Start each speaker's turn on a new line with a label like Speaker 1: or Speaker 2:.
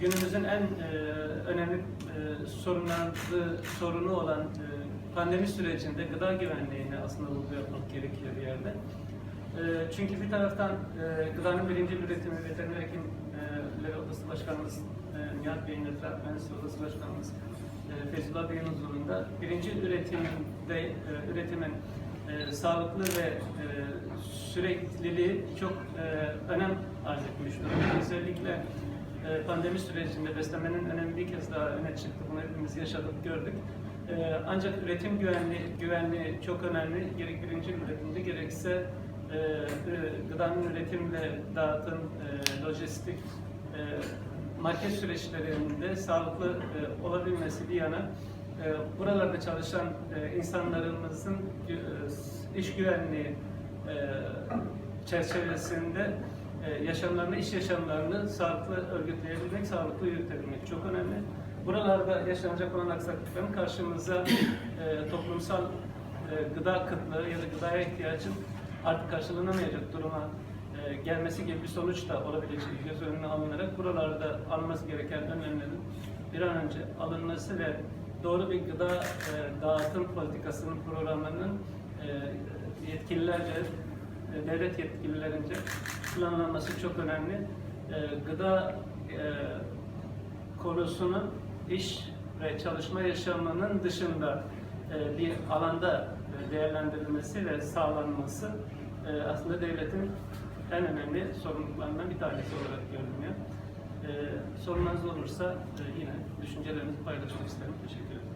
Speaker 1: günümüzün en e, önemli e, sorunları, sorunu olan e, pandemi sürecinde gıda güvenliğine aslında vurgu yapmak gerekiyor bir yerde. E, çünkü bir taraftan e, gıdanın birinci üretimi veteriner hekimler odası başkanımız e, Nihat Bey'in ve Trak Mühendisleri Odası Başkanımız e, Feyzullah Bey'in huzurunda birinci üretimde e, üretimin e, sağlıklı ve e, sürekliliği çok e, önem arz etmiş durumda. Özellikle pandemi sürecinde beslenmenin önemi bir kez daha öne çıktı. Bunu hepimiz yaşadık, gördük. E, ancak üretim güvenliği, güvenliği çok önemli. Gerek birinci üretimde gerekse e, gıdanın üretimle dağıtım, e, lojistik, e, market süreçlerinde sağlıklı olabilmesi bir yana buralarda çalışan insanlarımızın iş güvenliği çerçevesinde yaşamlarını, iş yaşamlarını sağlıklı örgütleyebilmek, sağlıklı yürütebilmek çok önemli. Buralarda yaşanacak olan aksaklıkların karşımıza e, toplumsal e, gıda kıtlığı ya da gıdaya ihtiyacın artık karşılanamayacak duruma e, gelmesi gibi bir sonuç da olabileceği göz önüne alınarak buralarda alınması gereken önlemlerin bir an önce alınması ve doğru bir gıda e, dağıtım politikasının programının e, yetkililerce, e, devlet yetkililerince planlanması çok önemli. E, gıda e, konusunun iş ve çalışma yaşamının dışında e, bir alanda e, değerlendirilmesi ve sağlanması e, aslında devletin en önemli sorumluluklarından bir tanesi olarak görünüyor. E, sorunlarınız olursa e, yine düşüncelerinizi paylaşmak isterim. Teşekkür ederim.